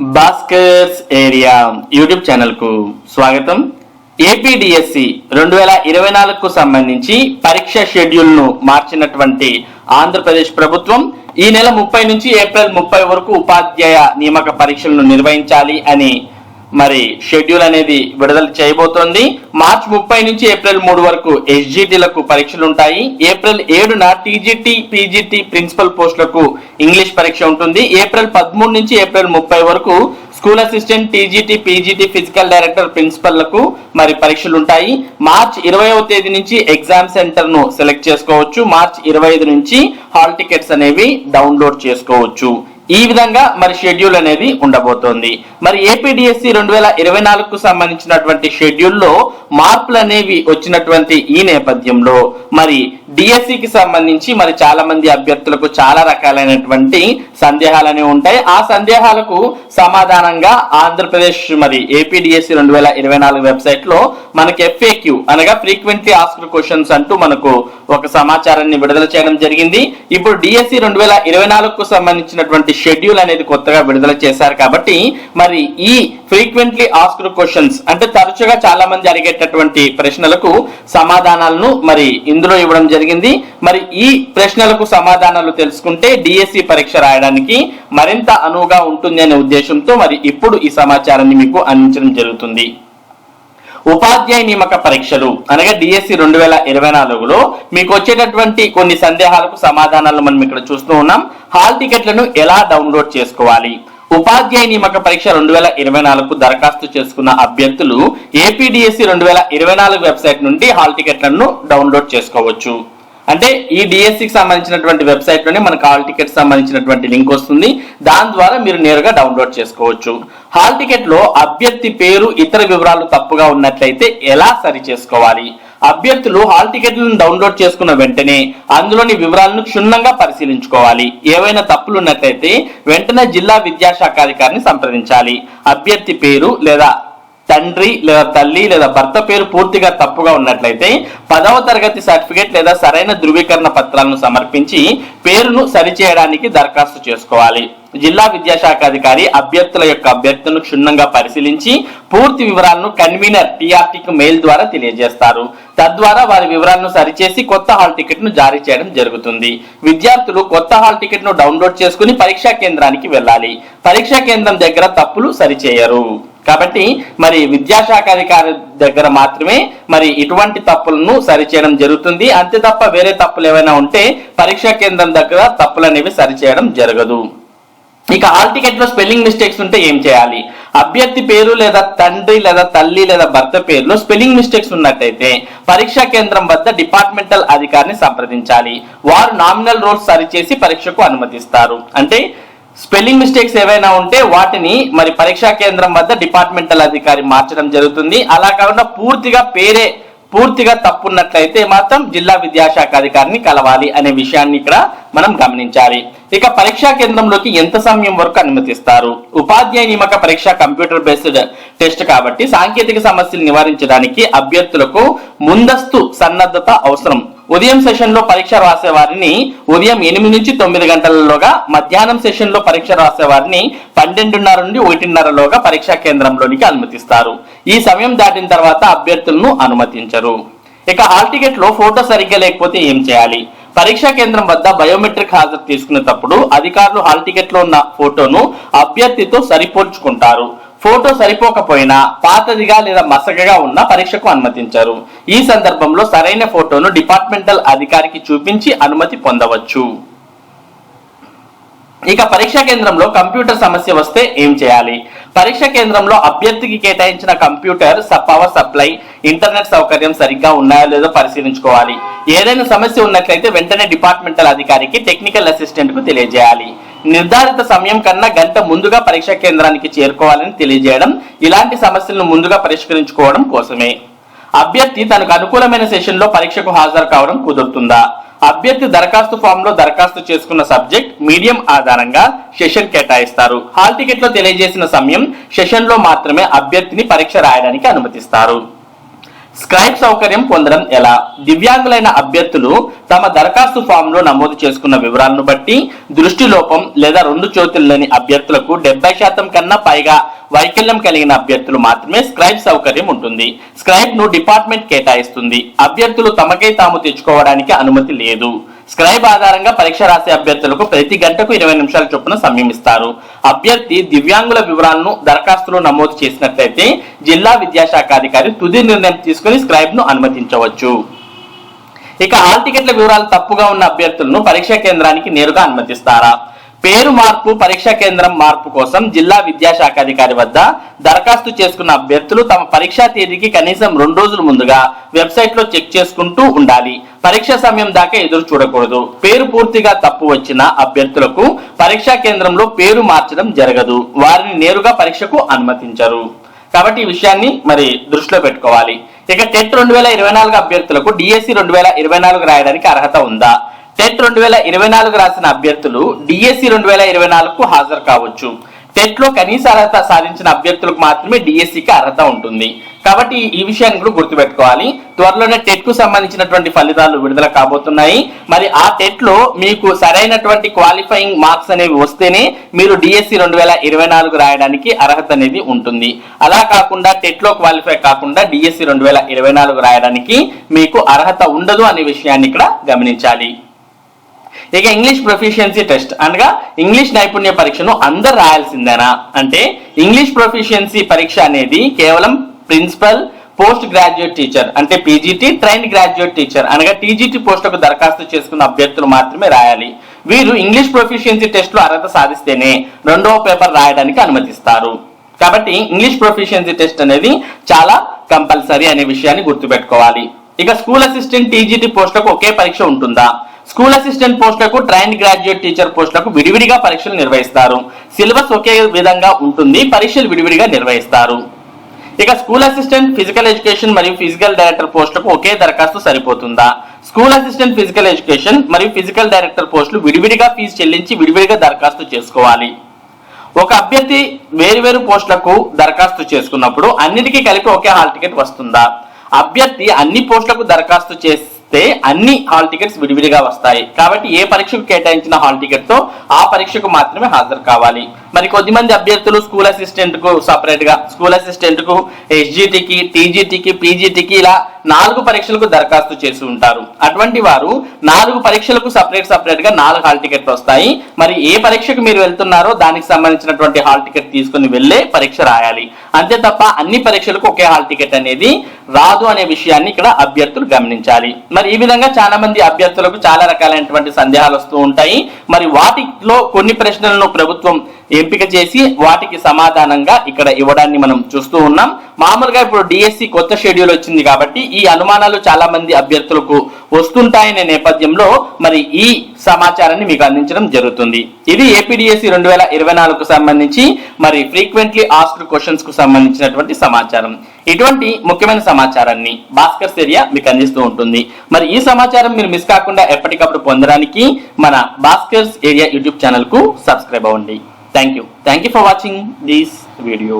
Bhaskar's area YouTube ఛానల్కు స్వాగతం APDSC రెండు వేల ఇరవై నాలుగుకు సంబంధించి పరీక్ష షెడ్యూల్ను మార్చినటువంటి ఆంధ్రప్రదేశ్ ప్రభుత్వం ఈ నెల ముప్పై నుంచి ఏప్రిల్ ముప్పై వరకు ఉపాధ్యాయ నియామక పరీక్షలను నిర్వహించాలి అని మరి షెడ్యూల్ అనేది విడుదల చేయబోతోంది. మార్చ్ ముప్పై నుంచి ఏప్రిల్ మూడు వరకు ఎస్జిటిలకు పరీక్షలు ఉంటాయి. ఏప్రిల్ ఏడున టీజీటీ పీజీటీ ప్రిన్సిపల్ పోస్టులకు ఇంగ్లీష్ పరీక్ష ఉంటుంది. ఏప్రిల్ పదమూడు నుంచి ఏప్రిల్ ముప్పై వరకు school assistant TGT PGT physical director ప్రిన్సిపల్లకు మరి పరీక్షలు ఉంటాయి. మార్చ్ ఇరవైవ తేదీ నుంచి ఎగ్జామ్ సెంటర్ను సెలెక్ట్ చేసుకోవచ్చు. మార్చ్ ఇరవై ఐదు నుంచి హాల్ టికెట్స్ అనేవి డౌన్లోడ్ చేసుకోవచ్చు. ఈ విధంగా మరి షెడ్యూల్ అనేది ఉండబోతోంది. మరి ఏపీడిఎస్సి రెండు వేల ఇరవై నాలుగుకు సంబంధించినటువంటి షెడ్యూల్లో మార్పులు అనేవి వచ్చినటువంటి ఈ నేపథ్యంలో మరి డిఎస్సికి సంబంధించి మరి చాలా మంది అభ్యర్థులకు చాలా రకాలైనటువంటి సందేహాలు అనేవి ఉంటాయి. ఆ సందేహాలకు సమాధానంగా ఆంధ్రప్రదేశ్ మరి ఏపీడిఎస్సి రెండు వేల ఇరవై నాలుగు వెబ్సైట్లో మనకి ఎఫ్ఏక్యూ అనగా ఫ్రీక్వెంట్లీ ఆస్క్డ్ క్వశ్చన్స్ అంటూ మనకు ఒక సమాచారాన్ని విడుదల చేయడం జరిగింది. ఇప్పుడు డిఎస్సి రెండు వేల ఇరవై నాలుగుకు సంబంధించినటువంటి షెడ్యూల్ అనేది కొత్తగా విడుదల చేశారు కాబట్టి మరి ఈ ఫ్రీక్వెంట్లీ ఆస్క్డ్ క్వశ్చన్స్ అంటే తరచుగా చాలా మంది అడిగేటటువంటి ప్రశ్నలకు సమాధానాలను మరి ఇందులో ఇవ్వడం జరిగింది. మరి ఈ ప్రశ్నలకు సమాధానాలు తెలుసుకుంటే డిఎస్సి పరీక్ష రాయడానికి మరింత అనువుగా ఉంటుంది అనే ఉద్దేశంతో మరి ఇప్పుడు ఈ సమాచారాన్ని మీకు అందించడం జరుగుతుంది. ఉపాధ్యాయ నియమక పరీక్షలు అనగా డిఎస్సి రెండు వేల ఇరవై నాలుగులో మీకు వచ్చేటటువంటి కొన్ని సందేహాలకు సమాధానాలు మనం ఇక్కడ చూస్తూ ఉన్నాం. హాల్ టికెట్లను ఎలా డౌన్లోడ్ చేసుకోవాలి? ఉపాధ్యాయ నియామక పరీక్ష రెండు వేల ఇరవై నాలుగు దరఖాస్తు చేసుకున్న అభ్యర్థులు ఏపీడిఎస్సి రెండు వేల ఇరవై నాలుగు వెబ్సైట్ నుండి హాల్ టికెట్లను డౌన్లోడ్ చేసుకోవచ్చు? అంటే ఈ డిఎస్సికి సంబంధించినటువంటి వెబ్సైట్లోనే మనకు హాల్ టికెట్ సంబంధించినటువంటి లింక్ వస్తుంది. దాని ద్వారా మీరు నేరుగా డౌన్లోడ్ చేసుకోవచ్చు. హాల్ టికెట్లో అభ్యర్థి పేరు ఇతర వివరాలు తప్పుగా ఉన్నట్లయితే ఎలా సరి చేసుకోవాలి? అభ్యర్థులు హాల్ టికెట్లను డౌన్లోడ్ చేసుకున్న వెంటనే అందులోని వివరాలను క్షుణ్ణంగా పరిశీలించుకోవాలి. ఏవైనా తప్పులు ఉన్నట్లయితే వెంటనే జిల్లా విద్యాశాఖ అధికారిని సంప్రదించాలి. అభ్యర్థి పేరు లేదా తండ్రి లేదా తల్లి లేదా భర్త పేరు పూర్తిగా తప్పుగా ఉన్నట్లయితే పదవ తరగతి సర్టిఫికేట్ లేదా సరైన ధృవీకరణ పత్రాలను సమర్పించి పేరును సరిచేయడానికి దరఖాస్తు చేసుకోవాలి. జిల్లా విద్యాశాఖ అధికారి అభ్యర్థుల యొక్క అభ్యర్థులను క్షుణ్ణంగా పరిశీలించి పూర్తి వివరాలను కన్వీనర్ టీఆర్టీకి మెయిల్ ద్వారా తెలియజేస్తారు. తద్వారా వారి వివరాలను సరిచేసి కొత్త హాల్ టికెట్ను జారీ చేయడం జరుగుతుంది. విద్యార్థులు కొత్త హాల్ టికెట్ను డౌన్లోడ్ చేసుకుని పరీక్షా కేంద్రానికి వెళ్ళాలి. పరీక్షా కేంద్రం దగ్గర తప్పులు సరిచేయరు. కాబట్టి మరి విద్యాశాఖ అధికారి దగ్గర మాత్రమే మరి ఇటువంటి తప్పులను సరిచేయడం జరుగుతుంది. అంతే తప్ప వేరే తప్పులు ఏమైనా ఉంటే పరీక్షా కేంద్రం దగ్గర తప్పులు అనేవి సరిచేయడం జరగదు. ఇక హాల్ టికెట్లో స్పెల్లింగ్ మిస్టేక్స్ ఉంటే ఏం చేయాలి? అభ్యర్థి పేరు లేదా తండ్రి లేదా తల్లి లేదా భర్త పేరులో స్పెల్లింగ్ మిస్టేక్స్ ఉన్నట్టయితే పరీక్షా కేంద్రం వద్ద డిపార్ట్మెంటల్ అధికారిని సంప్రదించాలి. వారు నామినల్ రోల్స్ సరిచేసి పరీక్షకు అనుమతిస్తారు. అంటే స్పెల్లింగ్ మిస్టేక్స్ ఏవైనా ఉంటే వాటిని మరి పరీక్షా కేంద్రం వద్ద డిపార్ట్మెంటల్ అధికారి మార్చడం జరుగుతుంది. అలా కాకుండా పూర్తిగా పేరే పూర్తిగా తప్పున్నట్లయితే మాత్రం జిల్లా విద్యాశాఖ అధికారిని కలవాలి అనే విషయాన్ని ఇక్కడ మనం గమనించాలి. ఇక పరీక్షా కేంద్రంలోకి ఎంత సమయం వరకు అనుమతిస్తారు? ఉపాధ్యాయ నియమక పరీక్ష కంప్యూటర్ బేస్డ్ టెస్ట్ కాబట్టి సాంకేతిక సమస్యలు నివారించడానికి అభ్యర్థులకు ముందస్తు సన్నద్ధత అవసరం. ఉదయం సెషన్లో పరీక్ష రాసే వారిని ఉదయం ఎనిమిది నుంచి తొమ్మిది గంటలలోగా మధ్యాహ్నం సెషన్లో పరీక్ష రాసే వారిని పన్నెండున్నర నుండి ఒకటిన్నరలోగా పరీక్షా కేంద్రంలోనికి అనుమతిస్తారు. ఈ సమయం దాటిన తర్వాత అభ్యర్థులను అనుమతించరు. ఇక హాల్ టికెట్లో ఫోటో సరిగ్గా లేకపోతే ఏం చేయాలి? పరీక్షా కేంద్రం వద్ద బయోమెట్రిక్ హాజరు తీసుకునేటప్పుడు అధికారులు హాల్ టికెట్లో ఉన్న ఫోటోను అభ్యర్థితో సరిపోల్చుకుంటారు. ఫోటో సరిపోకపోయినా పాతదిగా లేదా మసకగా ఉన్న పరీక్షకు అనుమతించారు. ఈ సందర్భంలో సరైన ఫోటోను డిపార్ట్మెంటల్ అధికారికి చూపించి అనుమతి పొందవచ్చు. ఇక పరీక్షా కేంద్రంలో కంప్యూటర్ సమస్య వస్తే ఏం చేయాలి? పరీక్షా కేంద్రంలో అభ్యర్థికి కేటాయించిన కంప్యూటర్ స- పవర్ సప్లై ఇంటర్నెట్ సౌకర్యం సరిగ్గా ఉన్నాయో లేదో పరిశీలించుకోవాలి. ఏదైనా సమస్య ఉన్నట్లయితే వెంటనే డిపార్ట్మెంటల్ అధికారికి టెక్నికల్ అసిస్టెంట్కు తెలియజేయాలి. నిర్ధారిత సమయం కన్నా గంట ముందుగా పరీక్షా కేంద్రానికి చేరుకోవాలని తెలియజేయడం ఇలాంటి సమస్యలను ముందుగా పరిష్కరించుకోవడం కోసమే. అభ్యర్థి తనకు అనుకూలమైన సెషన్లో పరీక్షకు హాజరు కావడం కుదురుతుందా? అభ్యర్థి దరఖాస్తు ఫామ్లో దరఖాస్తు చేసుకున్న సబ్జెక్ట్ మీడియం ఆధారంగా సెషన్ కేటాయిస్తారు. హాల్ టికెట్లో తెలియజేసిన సమయం సెషన్లో మాత్రమే అభ్యర్థిని పరీక్ష రాయడానికి అనుమతిస్తారు. స్క్రైబ్ సౌకర్యం పొందడం ఎలా? దివ్యాంగులైన అభ్యర్థులు తమ దరఖాస్తు ఫామ్లో నమోదు చేసుకున్న వివరాలను బట్టి దృష్టి లోపం లేదా రెండు చోతుల్లోని అభ్యర్థులకు డెబ్బై శాతం కన్నా పైగా వైకల్యం కలిగిన అభ్యర్థులు మాత్రమే స్క్రైబ్ సౌకర్యం ఉంటుంది. స్క్రైబ్ను డిపార్ట్మెంట్ కేటాయిస్తుంది. అభ్యర్థులు తమకై తాము తెచ్చుకోవడానికి అనుమతి లేదు. స్క్రైబ్ ఆధారంగా పరీక్ష రాసే అభ్యర్థులకు ప్రతి గంటకు ఇరవై నిమిషాల చొప్పున సమయం అభ్యర్థి దివ్యాంగుల వివరాలను దరఖాస్తులో నమోదు చేసినట్లయితే జిల్లా విద్యాశాఖ అధికారి తుది నిర్ణయం తీసుకుని స్క్రైబ్ను అనుమతించవచ్చు. ఇక హాల్ టికెట్ల వివరాలు తప్పుగా ఉన్న అభ్యర్థులను పరీక్షా కేంద్రానికి నేరుగా అనుమతిస్తారా? పేరు మార్పు పరీక్షా కేంద్రం మార్పు కోసం జిల్లా విద్యాశాఖ అధికారి వద్ద దరఖాస్తు చేసుకున్న అభ్యర్థులు తమ పరీక్షా తేదీకి కనీసం రెండు రోజుల ముందుగా వెబ్సైట్లో చెక్ చేసుకుంటూ ఉండాలి. పరీక్ష సమయం దాకా ఎదురు చూడకూడదు. పేరు పూర్తిగా తప్పు వచ్చిన అభ్యర్థులకు పరీక్షా కేంద్రంలో పేరు మార్చడం జరగదు. వారిని నేరుగా పరీక్షకు అనుమతించరు. కాబట్టి ఈ విషయాన్ని మరి దృష్టిలో పెట్టుకోవాలి. ఇక టెట్ రెండు వేల ఇరవై నాలుగు అభ్యర్థులకు డిఎస్సి రెండు వేల ఇరవై నాలుగు రాయడానికి అర్హత ఉందా? టెట్ రెండు వేల ఇరవై నాలుగు రాసిన అభ్యర్థులు డిఎస్సి రెండు వేల ఇరవై నాలుగుకు హాజరు కావచ్చు. టెట్లో కనీస అర్హత సాధించిన అభ్యర్థులకు మాత్రమే డిఎస్సికి అర్హత ఉంటుంది. కాబట్టి ఈ విషయాన్ని కూడా గుర్తుపెట్టుకోవాలి. త్వరలోనే టెట్కు సంబంధించినటువంటి ఫలితాలు విడుదల కాబోతున్నాయి. మరి ఆ టెట్లో మీకు సరైనటువంటి క్వాలిఫైయింగ్ మార్క్స్ అనేవి వస్తేనే మీరు డిఎస్సి రెండు వేల ఇరవై నాలుగు రాయడానికి అర్హత అనేది ఉంటుంది. అలా కాకుండా టెట్లో క్వాలిఫై కాకుండా డిఎస్సి రెండు వేల ఇరవై నాలుగు రాయడానికి మీకు అర్హత ఉండదు అనే విషయాన్ని ఇక్కడ గమనించాలి. ఇక ఇంగ్లీష్ ప్రొఫిషియన్సీ టెస్ట్ అనగా ఇంగ్లీష్ నైపుణ్య పరీక్షను అందరు రాయాల్సిందేనా? అంటే ఇంగ్లీష్ ప్రొఫిషియన్సీ పరీక్ష అనేది కేవలం ప్రిన్సిపల్ పోస్ట్ గ్రాడ్యుయేట్ టీచర్ అంటే పీజీటీ ట్రైన్ గ్రాడ్యుయేట్ టీచర్ అనగా టీజీటీ పోస్టుకు దరఖాస్తు చేసుకున్న అభ్యర్థులు మాత్రమే రాయాలి. వీరు ఇంగ్లీష్ ప్రొఫిషియన్సీ టెస్ట్లో అర్హత సాధిస్తేనే రెండవ పేపర్ రాయడానికి అనుమతిస్తారు. కాబట్టి ఇంగ్లీష్ ప్రొఫిషియన్సీ టెస్ట్ అనేది చాలా కంపల్సరీ అనే విషయాన్ని గుర్తుపెట్టుకోవాలి. ఇక స్కూల్ అసిస్టెంట్ టీజీటీ పోస్టులకు ఒకే పరీక్ష ఉంటుందా? స్కూల్ అసిస్టెంట్ పోస్టులకు ట్రైన్ గ్రాడ్యుయేట్ టీచర్ పోస్టులకు విడివిడిగా పరీక్షలు నిర్వహిస్తారు. సిలబస్ ఒకే విధంగా ఉంటుంది పరీక్షలు విడివిడిగా నిర్వహిస్తారు. ఇక స్కూల్ అసిస్టెంట్ ఫిజికల్ ఎడ్యుకేషన్ మరియు ఫిజికల్ డైరెక్టర్ పోస్టులకు ఒకే దరఖాస్తు సరిపోతుందా? స్కూల్ అసిస్టెంట్ ఫిజికల్ ఎడ్యుకేషన్ మరియు ఫిజికల్ డైరెక్టర్ పోస్టులు విడివిడిగా ఫీజు చెల్లించి విడివిడిగా దరఖాస్తు చేసుకోవాలి. ఒక అభ్యర్థి వేరువేరు పోస్టులకు దరఖాస్తు చేసుకున్నప్పుడు అన్నిటికీ కలిపి ఒకే హాల్ టికెట్ వస్తుందా? అభ్యర్థి అన్ని పోస్టులకు దరఖాస్తు చేసి చేస్తే అన్ని హాల్ టికెట్స్ విడివిడిగా వస్తాయి. కాబట్టి ఏ పరీక్షకు కేటాయించిన హాల్ టికెట్తో ఆ పరీక్షకు మాత్రమే హాజరు కావాలి. మరి కొద్దిమంది అభ్యర్థులు స్కూల్ అసిస్టెంట్కు సపరేట్గా స్కూల్ అసిస్టెంట్కు ఎస్జిటికి టీజీటీకి పీజీటీకి ఇలా నాలుగు పరీక్షలకు దరఖాస్తు చేసి ఉంటారు. అటువంటి వారు నాలుగు పరీక్షలకు సపరేట్ సపరేట్గా నాలుగు హాల్ టికెట్లు వస్తాయి. మరి ఏ పరీక్షకు మీరు వెళ్తున్నారో దానికి సంబంధించినటువంటి హాల్ టికెట్ తీసుకుని వెళ్ళే పరీక్ష రాయాలి. అంతే తప్ప అన్ని పరీక్షలకు ఒకే హాల్ టికెట్ అనేది రాదు అనే విషయాన్ని ఇక్కడ అభ్యర్థులు గమనించాలి. మరి ఈ విధంగా చాలా మంది అభ్యర్థులకు చాలా రకాలైనటువంటి సందేహాలు వస్తూ ఉంటాయి. మరి వాటిలో కొన్ని ప్రశ్నలను ప్రభుత్వం ఎంపిక చేసి వాటికి సమాధానంగా ఇక్కడ ఇవ్వడాన్ని మనం చూస్తూ ఉన్నాం. మామూలుగా ఇప్పుడు డిఎస్సి కొత్త షెడ్యూల్ వచ్చింది కాబట్టి ఈ అనుమానాలు చాలా మంది అభ్యర్థులకు వస్తుంటాయనే నేపథ్యంలో మరి ఈ సమాచారాన్ని మీకు అందించడం జరుగుతుంది. ఇది ఏపీడిఎస్సి రెండు వేల ఇరవై నాలుగుకు సంబంధించి మరి ఫ్రీక్వెంట్లీ ఆస్క్డ్ క్వశ్చన్స్కు సంబంధించినటువంటి సమాచారం. ఇటువంటి ముఖ్యమైన సమాచారాన్ని భాస్కర్ ఏరియా మీకు అందిస్తూ ఉంటుంది. మరి ఈ సమాచారం మీరు మిస్ కాకుండా ఎప్పటికప్పుడు పొందడానికి మన భాస్కర్స్ ఏరియా యూట్యూబ్ ఛానల్కు సబ్స్క్రైబ్ అవ్వండి. Thank you thank you for watching this video